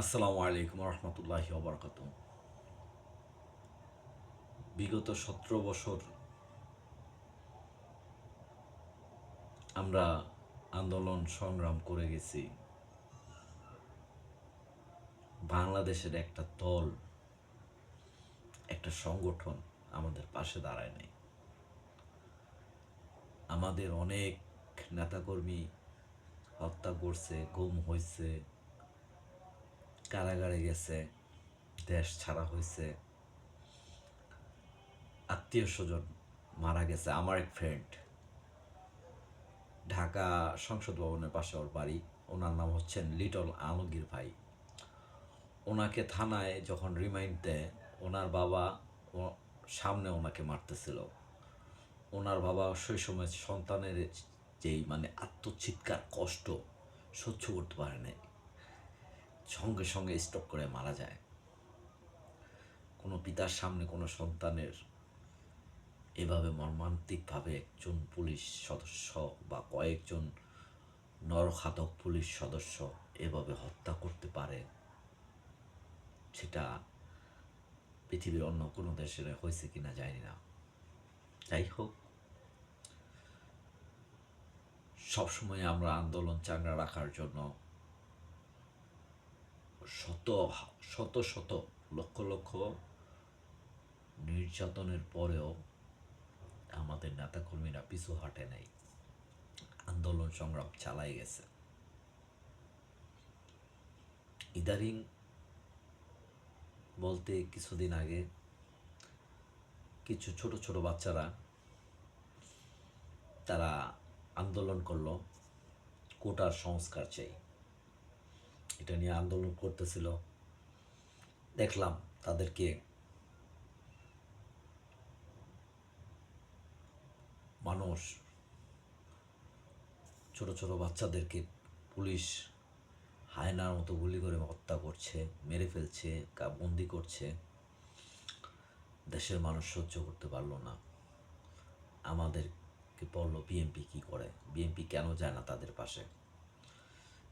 আসসালামু আলাইকুম রহমতুল্লাহি ওবরকাত বিগত সতেরো বছর আমরা আন্দোলন সংগ্রাম করে গেছি। বাংলাদেশের একটা দল, একটা সংগঠন আমাদের পাশে দাঁড়ায় নাই। আমাদের অনেক নেতাকর্মী হত্যা করছে, গুম হয়েছে কারাগারে গেছে, দেশ ছাড়া হয়েছে আত্মীয় স্বজন মারা গেছে, আমার এক ফ্রেন্ড ঢাকা সংসদ ভবনের পাশে ওর বাড়ি, ওনার নাম হচ্ছেন লিটল আলমগীর ভাই। ওনাকে থানায় যখন রিমাইন্ড দেয়, ওনার বাবা সামনে ওনাকে মারতেছিল। ওনার বাবা সেই সময় সন্তানের যেই মানে আত্মচিৎকার, কষ্ট সহ্য করতে পারে নাই। সঙ্গে সঙ্গে স্টপ করে মারা যায়। কোনো পিতার সামনে কোনো সন্তানের এভাবে মর্মান্তিকভাবে একজন পুলিশ সদস্য বা কয়েকজন নরখাতক পুলিশ সদস্য এভাবে হত্যা করতে পারে, সেটা পৃথিবীর অন্য কোনো দেশের হয়েছে কি না জানি না। যাই হোক, সবসময় আমরা আন্দোলন চাঙ্গা রাখার জন্য শত শত শত, লক্ষ লক্ষ নির্যাতনের পরেও আমাদের নেতাকর্মীরা পিছু হাঁটে নাই। আন্দোলন সংগ্রাম চালাই গেছে। ইদারিং বলতে কিছুদিন আগে কিছু ছোট ছোট বাচ্চারা তারা আন্দোলন করল কোটার সংস্কার চাই। এটা নিয়ে আন্দোলন করতেছিল। দেখলাম তাদেরকে মানুষ, ছোট ছোট বাচ্চাদেরকে পুলিশ হায়নার মতো গুলি করে হত্যা করছে, মেরে ফেলছে বন্দি করছে। দেশের মানুষ সহ্য করতে পারল না। আমাদেরকে বলল, বিএনপি কি করে? বিএনপি কেন যায় না তাদের পাশে?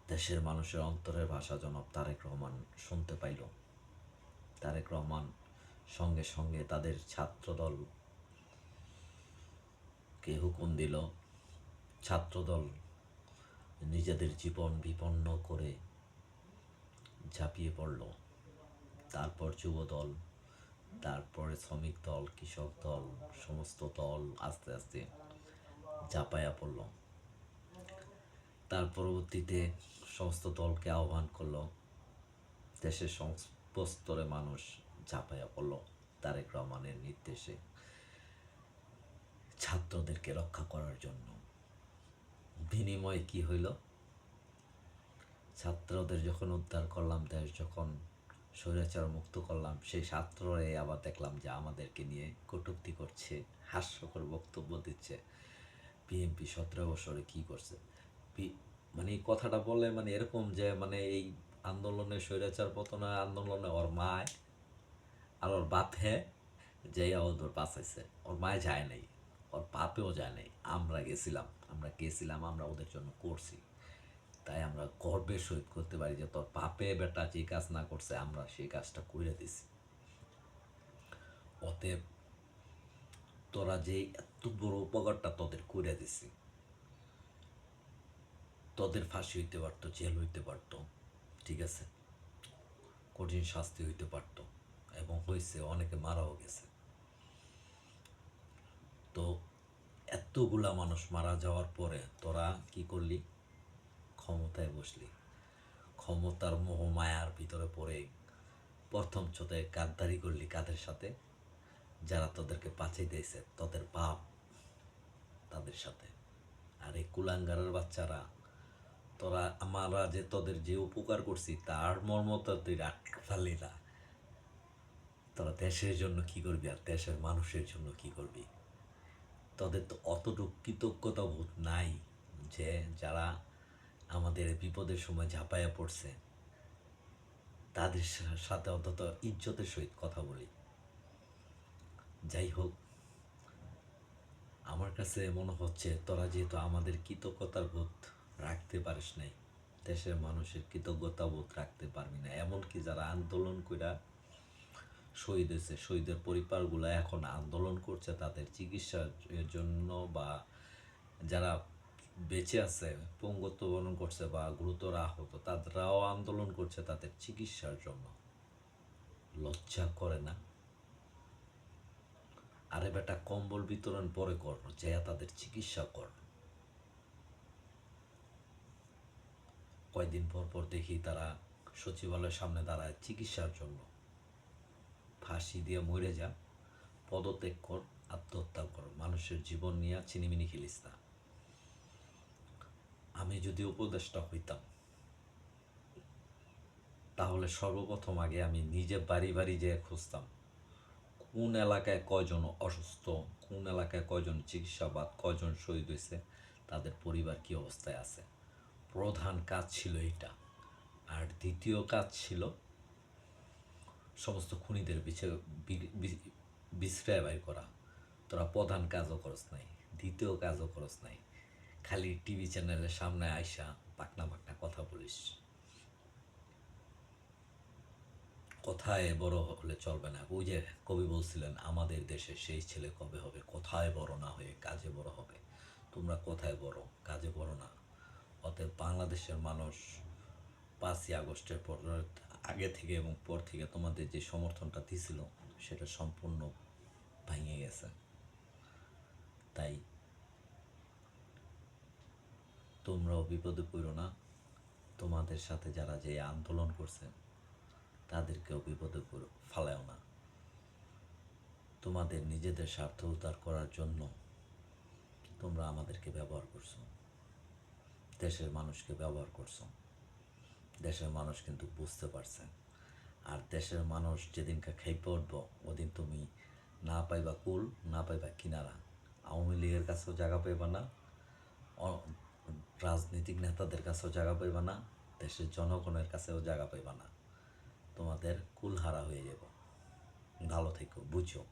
দেশের মানুষের অন্তরের ভাষা জনাব তারেক রহমান শুনতে পাইল। তারেক রহমান সঙ্গে সঙ্গে তাদের ছাত্রদল কে হুকুম দিল, ছাত্রদল নিজেদের জীবন বিপন্ন করে ঝাঁপিয়ে পড়ল। তারপর যুবদল, তারপরে শ্রমিক দল, কৃষক দল, সমস্ত দল আস্তে আস্তে ঝাঁপাইয়া পড়ল। তার পরবর্তীতে সমস্ত দলকে আহ্বান করল। দেশের সমস্তরে মানুষ ঝাঁপাইয়া পড়ল তারেক রহমানের নির্দেশে ছাত্রদেরকে রক্ষা করার জন্য। বিনিময়ে কি হইল? ছাত্রদের যখন উদ্ধার করলাম, দেশ যখন স্বৈরাচার মুক্ত করলাম, সেই ছাত্ররাই আবার দেখলাম যে আমাদেরকে নিয়ে কটূক্তি করছে, হাস্যকর বক্তব্য দিচ্ছে। বিএনপি সতেরো বছরে কি করছে? মানে কথাটা বলে মানে এরকম যে মানে এই আন্দোলনে স্বৈরাচার পতনা আন্দোলনে ওর মায় আর ওর বাপে যাইয়া ওদের বাঁচাইছে, ওর মায় যায় নাই, ওর বাপেও যায় নাই, আমরা গেছিলাম আমরা গেছিলাম, আমরা ওদের জন্য করছি। তাই আমরা গর্বের সহিত করতে পারি যে তোর বাপে বেটা যে কাজ না করছে, আমরা সেই কাজটা করে দিছি। অতএব তোরা যে এত বড় উপকারটা তোদের করে দিছি তোদের ফাঁসি হইতে পারতো, জেল হইতে পারতো, ঠিক আছে? কঠিন শাস্তি হইতে পারতো এবং হয়েছে অনেকে মারাও গেছে। তো এতগুলা মানুষ মারা যাওয়ার পরে তোরা কি করলি? ক্ষমতায় বসলি। ক্ষমতার মোহ মায়ার ভিতরে পড়ে প্রথম চোতে গাদ্দারি করলি কাদের সাথে? যারা তোদেরকে পাচাই দিয়েছে, তোদের বাপ তাদের সাথে। আর এই কুলাঙ্গারের বাচ্চারা তোরা আমরা যে তোদের যে উপকার করছি, তার মর্ম তো তুই রাখতে পারলি না। তোরা দেশের জন্য কি করবি আর দেশের মানুষের জন্য কি করবি? তোদের তো অতটুকু কৃতজ্ঞতা বোধ নাই যে যারা আমাদের বিপদের সময় ঝাঁপাইয়া পড়ছে। তাদের সাথে অন্তত ইজ্জতের সহিত কথা বলি। যাই হোক, আমার কাছে মনে হচ্ছে তোরা যেহেতু আমাদের কৃতজ্ঞতার বোধ রাখতে পারিস নাই। দেশের মানুষের কৃতজ্ঞতা বোধ রাখতে পারবি না। এমনকি যারা আন্দোলন কইরা শহীদ হয়েছে, শহীদের পরিবারগুলো এখন আন্দোলন করছে, তাদের চিকিৎসার জন্য বা যারা বেঁচে আছে, পঙ্গত্ব বরণ করছে বা গুরুতর আহত তারাও আন্দোলন করছে তাদের চিকিৎসার জন্য। লজ্জা করে না? আরে বেটা, কম্বল বিতরণ পরে কর যে তাদের চিকিৎসা কর। কয়দিন পর পর দেখি তারা সচিবালয়ের সামনে দাঁড়ায় চিকিৎসার জন্য। ফাঁসি দিয়ে মরে যা, পদত্যাগ কর, আত্মহত্যা কর, মানুষের জীবন নিয়ে চিনিমিনি খেলিস না। আমি যদি উপদেষ্টা হইতাম, তাহলে সর্বপ্রথম আগে আমি নিজে বাড়ি বাড়ি যেয়ে খুঁজতাম, কোন এলাকায় কয়জন অসুস্থ, কোন এলাকায় কয়জন চিকিৎসাবাদ, কয়জন শহীদ হয়েছে তাদের পরিবার কি অবস্থায় আছে। প্রধান কাজ ছিল এটা আর দ্বিতীয় কাজ ছিল সমস্ত খুনিদের বিছে বি- বি- বাইর করা। তোরা প্রধান কাজও করস নাই, দ্বিতীয় কাজও করস নাই। খালি টিভি চ্যানেলের সামনে আইসা পাকনা পাকনা কথা বলিস। কোথায় বড় হলে চলবে না। ওই যে কবি বলছিলেন, আমাদের দেশে সেই ছেলে কবে হবে? কোথায় বড় না হয়ে কাজে বড় হবে? তোমরা কোথায় বড়? কাজে বড় না। অতএব বাংলাদেশের মানুষ পাঁচই আগস্টের পর, আগে থেকে এবং পর থেকে তোমাদের যে সমর্থনটা দিছিল, সেটা সম্পূর্ণ ভেঙে গেছে। তাই তোমরাও বিপদে পড়ো না। তোমাদের সাথে যারা যে আন্দোলন করছে, তাদেরকেও বিপদে ফালাও না। তোমাদের নিজেদের স্বার্থ উদ্ধার করার জন্য তোমরা আমাদেরকে ব্যবহার করছ। দেশের মানুষকে ব্যবহার করছ। দেশের মানুষ কিন্তু বুঝতে পারছে। আর দেশের মানুষ যেদিনকে খেপে উঠবো ওদিন তুমি না পাইবা কুল, না পাইবা কিনারা। আওয়ামী লীগের কাছেও জায়গা পাইবা না। রাজনৈতিক নেতাদের কাছেও জায়গা পাইবা না। দেশের জনগণের কাছেও জায়গা পাইবা না। তোমাদের কুলহারা হয়ে যাব। ভালো থেকো, বুঝো।